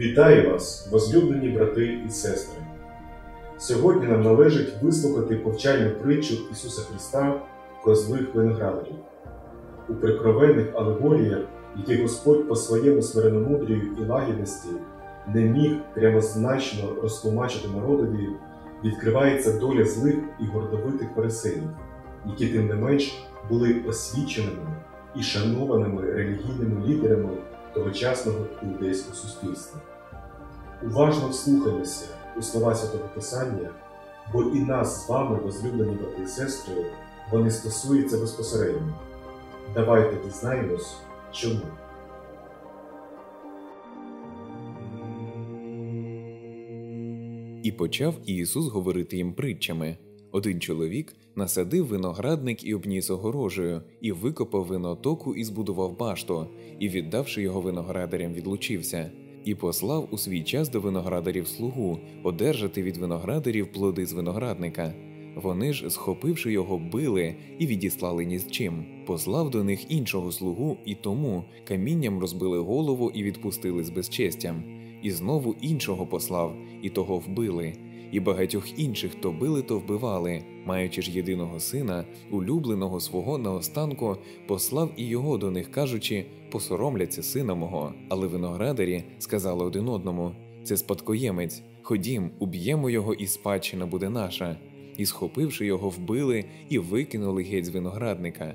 Вітаю вас, возлюблені брати і сестри! Сьогодні нам належить вислухати повчальну притчу Ісуса Христа про злих виноградарів. У прикровенних алегоріях, які Господь по своєму смиренномудрію і лагідності не міг прямозначно розтлумачити народові, відкривається доля злих і гордовитих фарисеїв, які тим не менш були освіченими і шанованими релігійними лідерами тогочасного іудейського суспільства. Уважно вслухаємося у слова Святого Писання, бо і нас з вами, возлюблені брати і сестри, вони стосуються безпосередньо. Давайте дізнаємось, чому. І почав Ісус говорити їм притчами. Один чоловік насадив виноградник і обніс огорожею, і викопав винотоку і збудував башту, і, віддавши його виноградарям, відлучився, і послав у свій час до виноградарів слугу одержати від виноградарів плоди з виноградника. Вони ж, схопивши його, били і відіслали ні з чим. Послав до них іншого слугу, і тому камінням розбили голову і відпустили з безчестям. І знову іншого послав, і того вбили і багатьох інших то били, то вбивали, маючи ж єдиного сина, улюбленого свого наостанку, послав і його до них, кажучи, посоромляться сина мого. Але виноградарі сказали один одному: це спадкоємець, ходім, уб'ємо його, і спадщина буде наша. І, схопивши його, вбили і викинули геть з виноградника.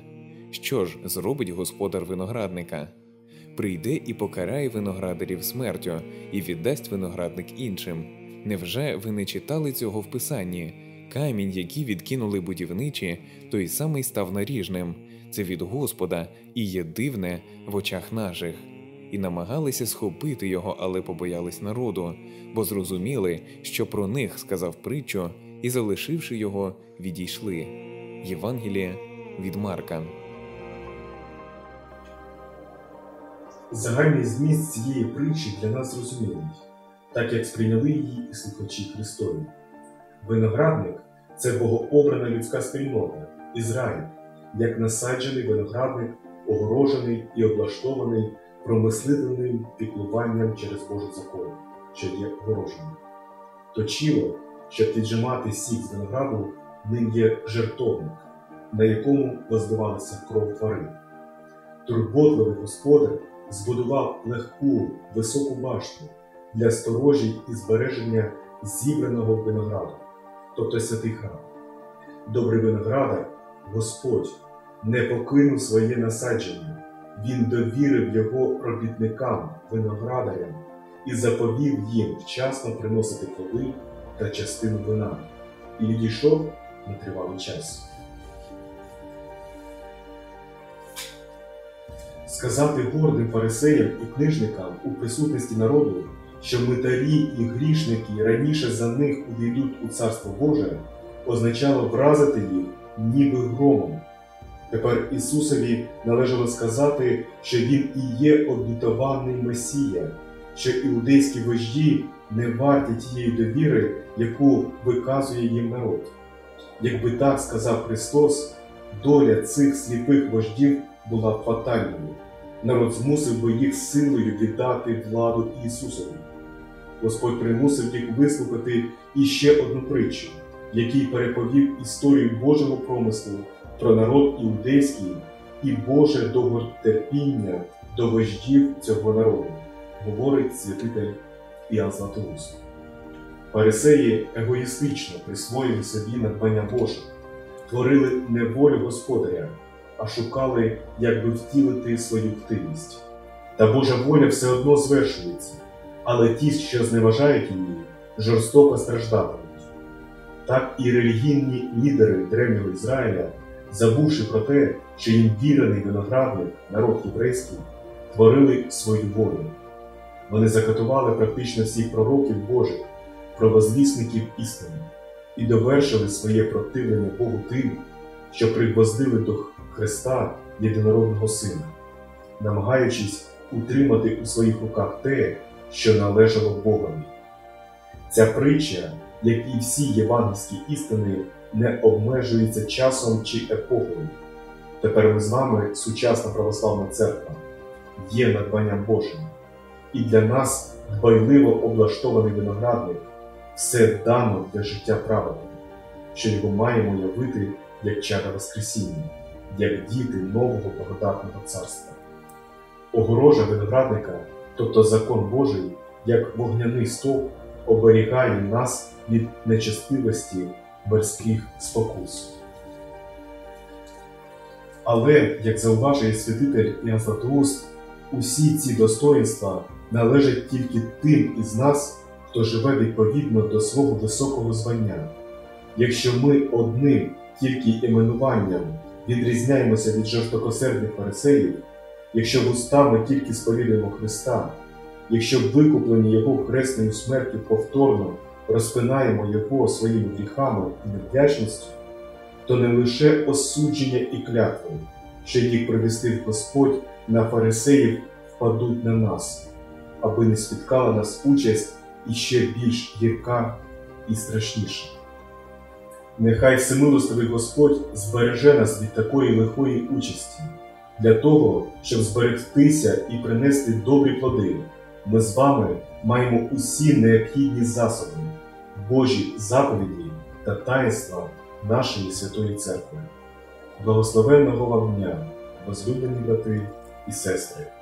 Що ж зробить господар виноградника? Прийде і покарає виноградарів смертю, і віддасть виноградник іншим. Невже ви не читали цього в писанні? Камінь, який відкинули будівничі, той самий став наріжним. Це від Господа і є дивне в очах наших. І намагалися схопити його, але побоялись народу, бо зрозуміли, що про них сказав притчу, і, залишивши його, відійшли. Євангеліє від Марка. Загальний зміст цієї притчі для нас зрозумілий так як сприйняли її і слухачі Христові. Виноградник це богообрана людська спільнота, Ізраїль, як насаджений виноградник, огорожений і облаштований промислительним піклуванням через Божий закон, що є огороженим. Точіло, щоб піджимати сік з винограду, ним є жертовник, на якому возливалася кров тварин. Турботливий господар збудував легку високу башту для сторожі і збереження зібраного винограду, тобто святий храм. Добрий виноградар, Господь, не покинув своє насадження, Він довірив його робітникам, виноградарям і заповів їм вчасно приносити плоди та частину вина, і відійшов на тривалий час. Сказати гордим фарисеям і книжникам у присутності народу що митарі і грішники раніше за них увійдуть у Царство Боже, означало вразити їх ніби громом. Тепер Ісусові належало сказати, що Він і є обітований Месія, що іудейські вожді не варті тієї довіри, яку виказує їм народ. Якби так сказав Христос, доля цих сліпих вождів була фатальною. Народ змусив би їх силою віддати владу Ісусові. Господь примусив їх вислухати іще одну притчу, який переповів історію Божого промислу про народ іудейський і Боже довготерпіння до вождів цього народу, говорить святитель Іоанн Златоуст. Фарисеї егоїстично присвоїли собі надбання Боже, творили не волю Господаря, а шукали, як би втілити свою ктивність. Та Божа воля все одно звершується але ті, що зневажають її, жорстоко страждатимуть. Так і релігійні лідери древнього Ізраїля, забувши про те, що їм вірений виноградник, народ єврейський, творили свою волю. Вони закатували практично всіх пророків Божих, правозвісників істини, і довершили своє противлення Богу тим, що пригвоздили до Христа єдинородного Сина, намагаючись утримати у своїх руках те, що належало Богові. Ця притча, як і всі євангельські істини, не обмежується часом чи епохою. Тепер ми з вами, сучасна православна церква, є надбанням Божим. і для нас дбайливо облаштований виноградник все дано для життя праведного, що його маємо явити як чада Воскресіння, як діти нового благодатного царства. Огорожа виноградника, тобто закон Божий, як вогняний стовп, оберігає нас від нечестивості морських спокус. Але, як зауважує святитель Іоанн усі ці достоїнства належать тільки тим із нас, хто живе відповідно до свого високого звання. Якщо ми одним тільки іменуванням відрізняємося від жорстокосердних фарисеїв, якщо вустами тільки сповідуємо Христа, якщо викуплені Його хресною смертю повторно розпинаємо Його своїми гріхами і невдячністю, то не лише осудження і клятви, що їх привістив Господь на фарисеїв, впадуть на нас, аби не спіткала нас участь іще більш гірка і страшніша. Нехай всемилостивий Господь збереже нас від такої лихої участі, для того, щоб зберегтися і принести добрі плоди. Ми з вами маємо усі необхідні засоби, Божі заповіді та таїнства нашої Святої Церкви. Благословенного вам дня, возлюблені брати і сестри!